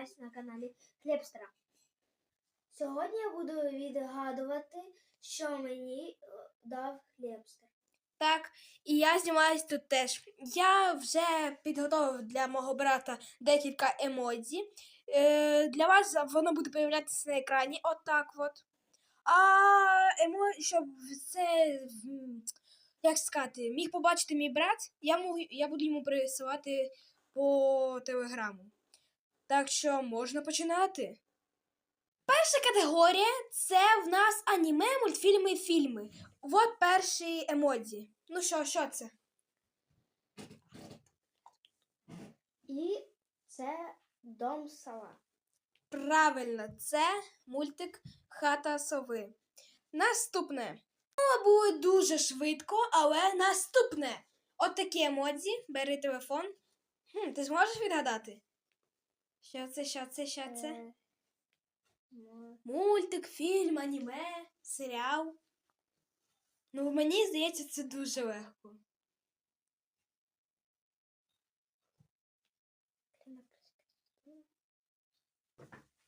знімаюсь на каналі Хлебстера. Сьогодні я буду відгадувати, що мені е, дав Хлебстер. Так, і я знімаюсь тут теж. Я вже підготовив для мого брата декілька емодзі. Е, для вас воно буде появлятися на екрані, отак от. А емо, щоб це, як сказати, міг побачити мій брат, я, можу, я буду йому присилати по телеграму. Так що можна починати. Перша категорія це в нас аніме, мультфільми, і фільми. От перший емодзі. Ну що, що це? І це дом села. Правильно, це мультик Хата сови. Наступне. Ну, було дуже швидко, але наступне. От такі емодзі. Бери телефон. Хм, ти зможеш відгадати? Що це, що це, що це? Е, Мультик, фільм, аніме, серіал. Ну, мені здається, це дуже легко.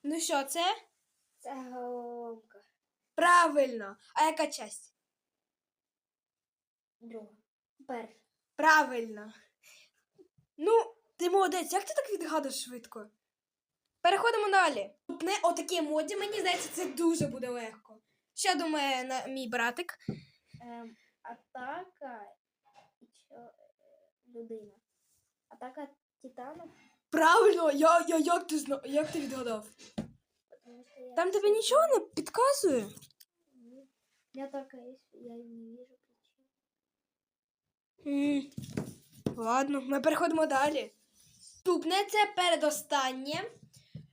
Ну що, це? Це головоломка. Правильно. А яка часть? Друга. Перша. Правильно. Ну, ти молодець, як ти так відгадуєш швидко? Переходимо далі. Не отакі моді, мені здається, це дуже буде легко. Що думає на мій братик? Ем, атака і що, е, людина. Атака титанов. Правильно, я, я, як, ти зна... як ти відгадав? Потому что я Там тебе нічого не підказує? Я только есть, я не вижу причин. М, Ладно, ми переходимо далі. Наступне це передостаннє.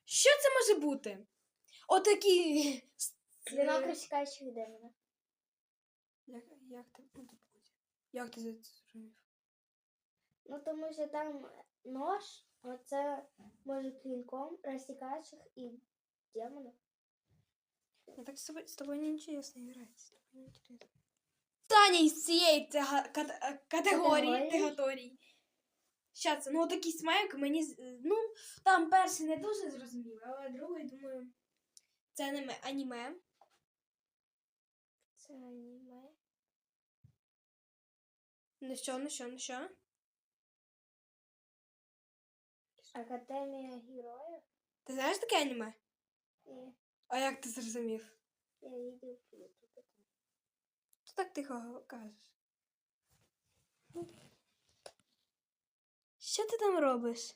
Що це може бути? Отакі. Звено кричкаючих демонов. Як, як ти ну, буде? Як ти це зрозумів? Ну, тому що там нож, оце може клинком розтікаючих і демонів. Я так з тобою, з тобою не інтересно грати. З тобою не інтересно. Останній з цієї кат- е, категорії, Категорії? Це? Ну, такий смайлик мені. Ну, там перший не дуже зрозумів, але другий, думаю, це аніме. аніме. Це аніме. Ну що, ну що, ну що? Академія героїв. Ти знаєш таке аніме? І А як ти зрозумів? я видів в Ютубі. Що так тихо кажеш? Що ти там робиш?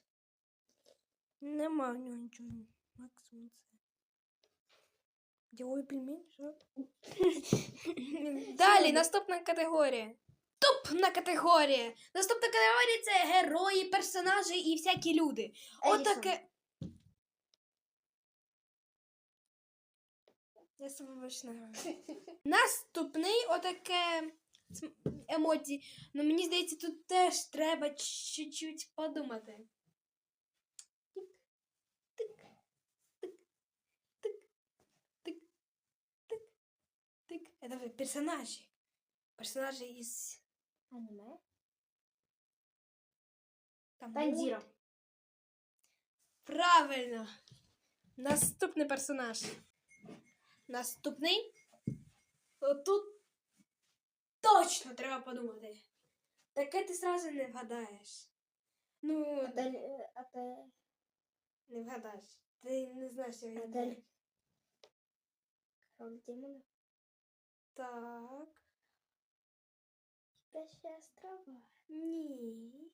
Нема в нього нічого. Максимум це. Діловий пельмень, що? Далі, наступна категорія. Топна категорія. Наступна категорія це герої, персонажі і всякі люди. Отаке. Я себе більше не граю. Наступний отаке емодзі. Ну мені здається, тут теж треба чуть-чуть подумати. Это персонажі. Персонажі із Аніме. там. Танзіро. Правильно. Наступний персонаж. Наступний. Тут точно треба подумати. Таке ти зразу не вгадаєш. Ну, Адель, е, Адель, не вгадаєш. Ти не знаєш, що він. Адель. Король демонів. Так. Спящі острова. Ні.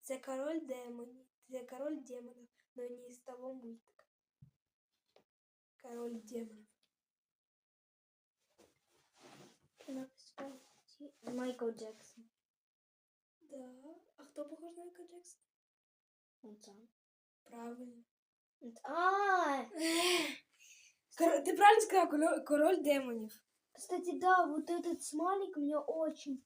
Це король демонів. Це король демонів, но не з того мультика. Король демонів. Написати Майкл Джексон. Да. А хто похож на Майкла Джексона? Муцан. Правильно. А, Кор- Ти правильно сказав король, король демонів. кстати, да, вот этот смайлик мне очень,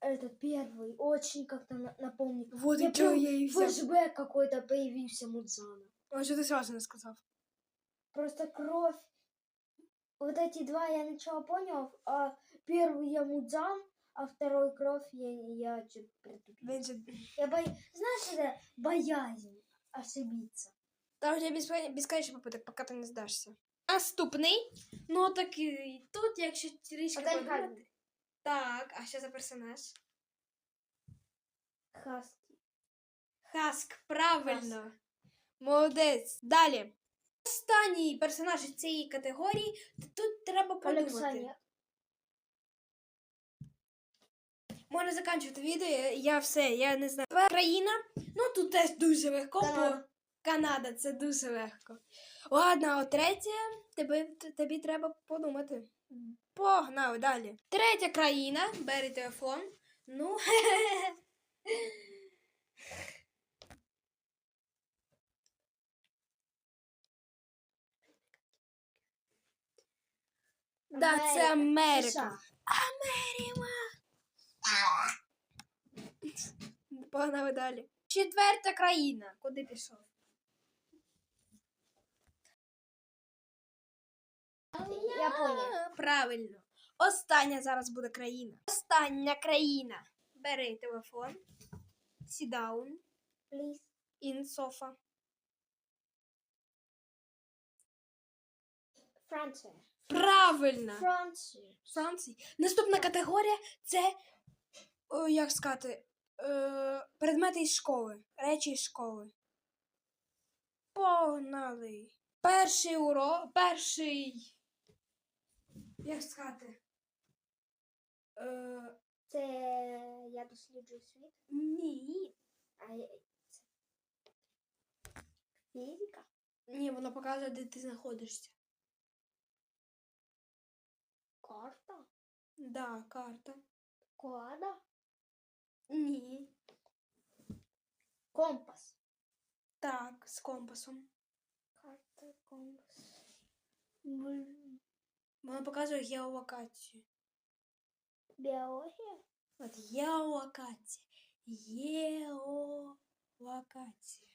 этот первый, очень как-то на- напомнил. Вот Я і чого прям я і взяв. Флешбэк какой-то появился Мудзана. А що ти зразу не сказав? Просто кровь. Вот эти два я начала понял, а первый я Мудзан, а второй кровь я, я что-то притупил. Він же... Я бо... Знаешь, это боязнь ошибиться. Там вже безпе- безконечний попиток, поки ти не здашся. Наступний. Ну такий. Тут, якщо трішки Один подумати. Хагрід. Так, а що за персонаж? Хаскі. Хаск, правильно. Молодець. Далі. Останній персонаж із цієї категорії. Тут треба подумати. Олександр. Можна закінчувати відео, я- я все, я не знаю. Країна, ну тут теж дуже легко, Канада. бо Канада це дуже легко. Ладно, а третє, тобі, тобі треба подумати. Погнали далі. Третя країна, бери телефон. Ну. Да, це Америка. Америка. Погнали далі. Четверта країна. Куди пішов? Японія. Правильно. Остання зараз буде країна. Остання країна. Бери телефон. Сідаун. Please. Ін софа. Франція. Правильно. Франція. Франції. Наступна категорія це, о, як сказати, е, предмети із школи, речі із школи. Погнали. Перший урок, перший. Як сказати? Е, Це я досліджую світ. ні. А фізика. Ні, воно показує, де ти знаходишся. Карта. Да, карта. Кода. Ні. Компас. Так, з компасом. Карта, компас. Блін. Воно показує геолокацію. Біологія. От геолокація. Геолокація.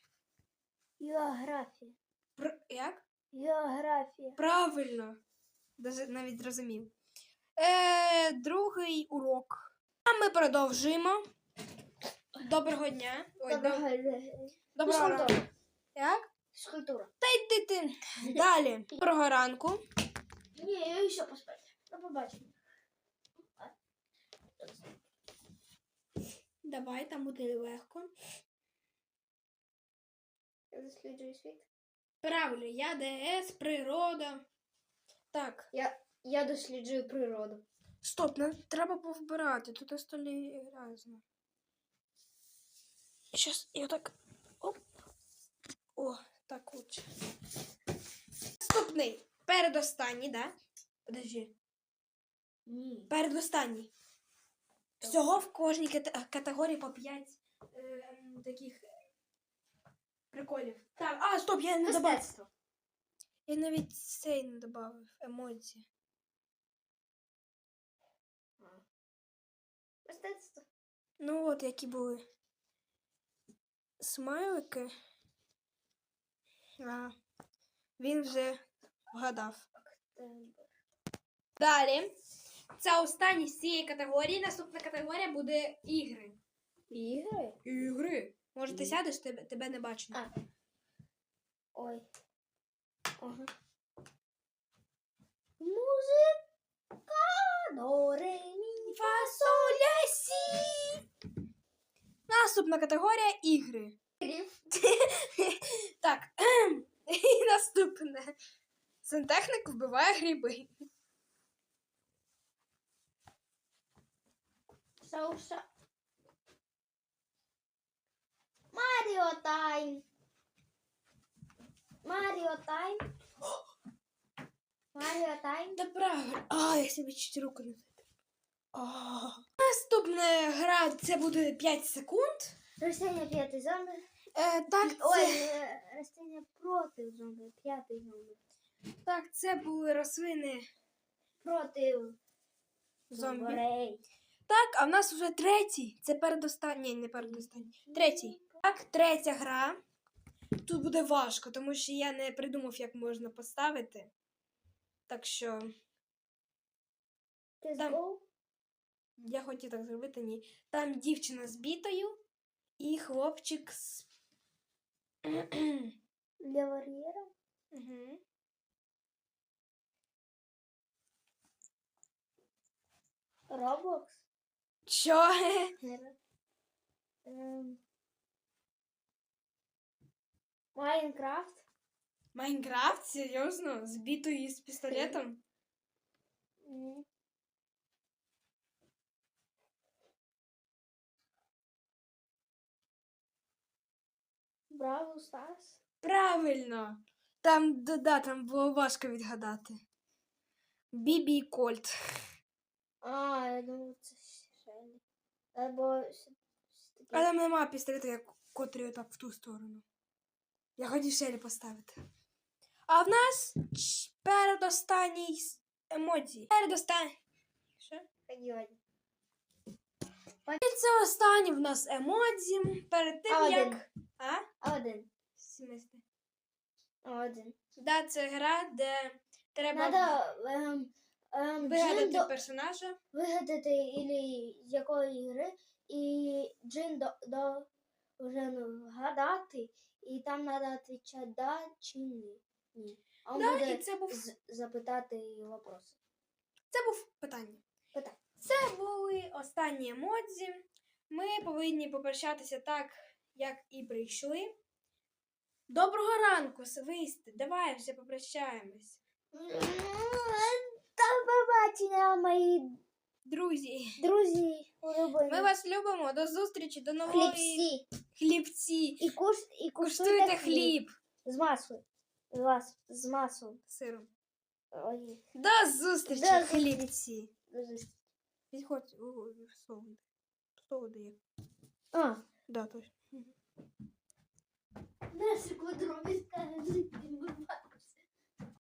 Географія. Пр... Як? Географія. Правильно. Даже навіть зрозумів. Е, другий урок. А ми продовжуємо. Доброго дня. Ой, Доброго дня. Доброго ранку. Фізкультура. Як? Фізкультура. Та йди ти. Далі. Доброго ранку. Ні, я ще поспати. До побачення. Давай, там буде легко. Я досліджую світ. Правильно, я ДС, природа. Так. Я, я досліджую природу. Стоп, не треба повбирати, тут на столі разно. Щас я так. Оп. О, так лучше. Наступний. Передостанній, да? Подожди. Ні. Передостанній. Всього в кожній кате- категорії по 5 е, таких приколів. Так, а, стоп, я не добавив. Мистецтво. Я навіть цей не добавив емоції. Мистецтво. Ну от які були смайлики. А, він вже вгадав. Далі. Це останній з цієї категорії. Наступна категорія буде ігри. Ігри? Ігри. Може, ти сядеш, тебе, тебе не бачно. А. Ой. Ага. Музика мі. Фасоля сі. Наступна категорія ігри. Так. І наступне. Сантехник вбиває гриби. Сауса. Маріо Тайм. Маріо Тайм. Маріо Тайм. Да правильно. А, я собі чуть руку не. Наступна гра це буде 5 секунд. Ростення п'ятий зомбі. Е, так, це, Ой, е, ростення проти зомбі. П'ятий зомбі. так, це були рослини Проти зомбі. зомбарей. Так, а в нас вже третій. Це передостанній, не передостанній. Третій. Так, третя гра. Тут буде важко, тому що я не придумав, як можна поставити. Так що Ти Там. збув? Я хотів так зробити, ні. Там дівчина з бітою і хлопчик з. Для вар'єра. Угу. Roblox. Що? Ем, Майнкрафт. Майнкрафт? Серйозно? З бітою і з пістолетом? М. Бравл Старс. Правильно. Там, да, да, там було важко відгадати. Бібі і Кольт. А, я думав, це Шелі. Або. А там нема пістолета, як котрий отак в ту сторону. Я хотів Шелі поставити. А в нас передостанній емодзі. Передостанній. Що? Ходіли. І це останній в нас емодзі. Перед тим, А як. А? Один. Смислі? Один. Да, це гра, де треба Надо ем, ем, вигадати джин до, персонажа. вигадати ілі якої гри, і джин до, до вже ну, вгадати, і там треба відповідати да чи ні. ні. А він Да, буде і це був з- запитати вопроси. Це був питання. Питання. Це були останні емодзі. Ми повинні попрощатися так, як і прийшли. Доброго ранку, свисти. Давай вже попрощаємось. Та побачення, мої Друзі, друзі, улюблені. ми вас любимо. До зустрічі, до нової хлібці. хлібці. І, куш, і куштуйте Куштуйте хліб. З маслом. З, вас, з маслом. сиром. Ой, До зустрічі, До зустрічі. хлібці. дуже... Підходь у в стол. Стол. А, Да, точно. Наши квадробы стали жить.